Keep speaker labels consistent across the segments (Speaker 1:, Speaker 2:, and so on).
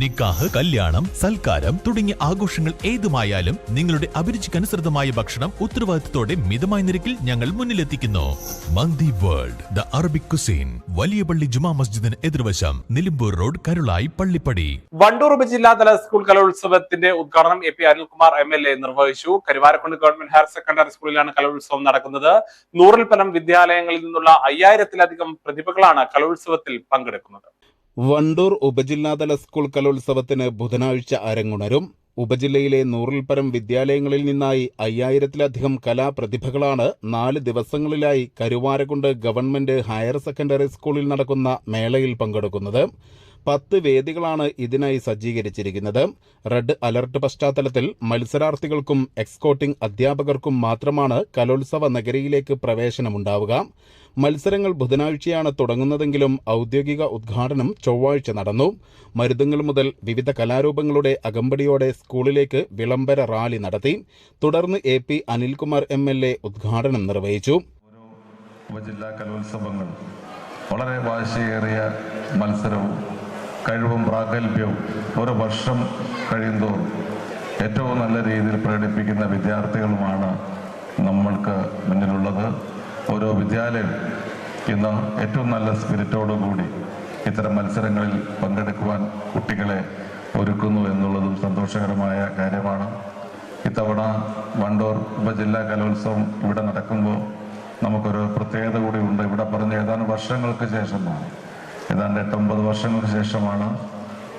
Speaker 1: നിക്കാഹ് കല്യാണം സൽക്കാരം തുടങ്ങിയ ആഘോഷങ്ങൾ ഏതുമായാലും നിങ്ങളുടെ അഭിരുചിക്കനുസൃതമായ ഭക്ഷണം ഉത്തരവാദിത്തത്തോടെ മിതമായ നിരക്കിൽ ഞങ്ങൾ മുന്നിലെത്തിക്കുന്നു. Mandi World the Arabic cuisine വലിയ പള്ളി ജുമാ മസ്ജിദിന് എതിർവശം നിലമ്പൂർ റോഡ് കരുളായി പള്ളിപ്പടി.
Speaker 2: വണ്ടൂർ ഉപജില്ലാതല സ്കൂൾ കലോത്സവത്തിന്റെ ഉദ്ഘാടനം A P Anilkumar M L A നിർവഹിച്ചു. കരുവാരക്കുണ്ട് ഗവൺമെന്റ് ഹയർ സെക്കൻഡറി സ്കൂളിലാണ് കലോത്സവം നടക്കുന്നത്. നൂറിൽ പരം വിദ്യാലയങ്ങളിൽ നിന്നുള്ള അയ്യായിരത്തിലധികം പ്രതിഭകളാണ് കലോത്സവത്തിൽ പങ്കെടുക്കുന്നത്.
Speaker 3: വണ്ടൂർ ഉപജില്ലാതല സ്കൂൾ കലോത്സവത്തിന് ബുധനാഴ്ച അരങ്ങുണരും. ഉപജില്ലയിലെ നൂറിൽ പരം വിദ്യാലയങ്ങളിൽ നിന്നായി അയ്യായിരത്തിലധികം കലാപ്രതിഭകളാണ് നാല് ദിവസങ്ങളിലായി കരുവാരക്കുണ്ട് ഗവൺമെന്റ് ഹയർ സെക്കൻഡറി സ്കൂളിൽ നടക്കുന്ന മേളയിൽ പങ്കെടുക്കുന്നത്. പത്ത് വേദികളാണ് ഇതിനായി സജ്ജീകരിച്ചിരിക്കുന്നത്. റെഡ് അലർട്ട് പശ്ചാത്തലത്തിൽ മത്സരാർത്ഥികൾക്കും എക്സ്കോട്ടിംഗ് അധ്യാപകർക്കും മാത്രമാണ് കലോത്സവ നഗരിയിലേക്ക് പ്രവേശനമുണ്ടാവുക. മത്സരങ്ങൾ ബുധനാഴ്ചയാണ് തുടങ്ങുന്നതെങ്കിലും ഔദ്യോഗിക ഉദ്ഘാടനം ചൊവ്വാഴ്ച നടന്നു. മരുതുങ്ങൾ മുതൽ വിവിധ കലാരൂപങ്ങളുടെ അകമ്പടിയോടെ സ്കൂളിലേക്ക് വിളംബര റാലി നടത്തി. തുടർന്ന് A P Anilkumar M L A ഉദ്ഘാടനം നിർവഹിച്ചു.
Speaker 4: ഉപജില്ലാ കലോത്സവങ്ങൾ വളരെ വാശിയേറിയ മത്സരവും കഴിവും പ്രാഗൽഭ്യവും ഒരു വർഷം കഴിയുന്തോറും ഏറ്റവും നല്ല രീതിയിൽ പ്രകടിപ്പിക്കുന്ന വിദ്യാർത്ഥികളുമാണ് നമ്മൾക്ക് മുന്നിലുള്ളത്. ഓരോ വിദ്യാലയം ഇന്ന് ഏറ്റവും നല്ല സ്പിരിറ്റോടുകൂടി ഇത്തരം മത്സരങ്ങളിൽ പങ്കെടുക്കുവാൻ കുട്ടികളെ ഒരുക്കുന്നു എന്നുള്ളതും സന്തോഷകരമായ കാര്യമാണ്. ഇത്തവണ വണ്ടൂർ ഉപജില്ലാ കലോത്സവം ഇവിടെ നടക്കുമ്പോൾ നമുക്കൊരു പ്രത്യേകത കൂടി ഉണ്ട്. ഇവിടെ പറഞ്ഞ ഏതാനും വർഷങ്ങൾക്ക് ശേഷമാണ് ഏതാണ്ട് എട്ടൊമ്പത് വർഷങ്ങൾക്ക് ശേഷമാണ്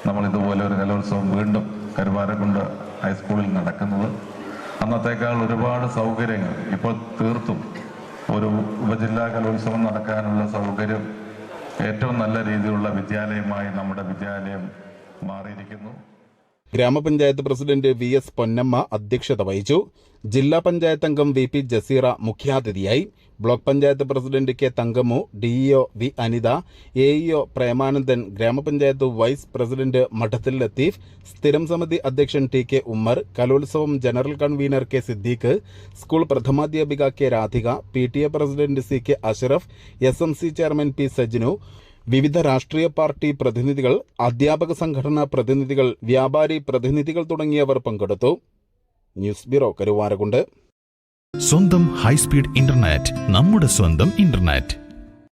Speaker 4: നമ്മൾ ഇതുപോലെ ഒരു കലോത്സവം വീണ്ടും കരുവാരക്കുണ്ട് ഹൈസ്കൂളിൽ നടക്കുന്നത്. അന്നത്തേക്കാൾ ഒരുപാട് സൗകര്യങ്ങൾ ഇപ്പോൾ തീർത്തും. ഒരു ഉപജില്ലാ കലോത്സവം നടക്കാനുള്ള സൗകര്യം ഏറ്റവും നല്ല രീതിയിലുള്ള വിദ്യാലയമായി നമ്മുടെ വിദ്യാലയം മാറിയിരിക്കുന്നു.
Speaker 3: ഗ്രാമപഞ്ചായത്ത് പ്രസിഡന്റ് വി എസ് പൊന്നമ്മ അധ്യക്ഷത വഹിച്ചു. ജില്ലാ പഞ്ചായത്ത് അംഗം വി പി ജസീറ മുഖ്യാതിഥിയായി. Block panchayat president K Thankamu DEO V Anitha AEO Premanandan ഗ്രാമപഞ്ചായത്ത് വൈസ് പ്രസിഡന്റ് മഠത്തിൽ ലത്തീഫ് സ്ഥിരം സമിതി അധ്യക്ഷൻ ടി കെ ഉമ്മർ കലോത്സവം general convener K Siddique school പ്രഥമാധ്യാപിക K Radhika P T A president C K Ashraf S M C chairman P Sajnu വിവിധ രാഷ്ട്രീയ party പ്രതിനിധികൾ അധ്യാപക സംഘടനാ പ്രതിനിധികൾ വ്യാപാരി പ്രതിനിധികൾ തുടങ്ങിയവർ പങ്കെടുത്തു. News bureau Karuvarakundu.
Speaker 1: സ്വന്തം ഹൈസ്പീഡ് ഇന്റർനെറ്റ് നമ്മുടെ സ്വന്തം ഇന്റർനെറ്റ്.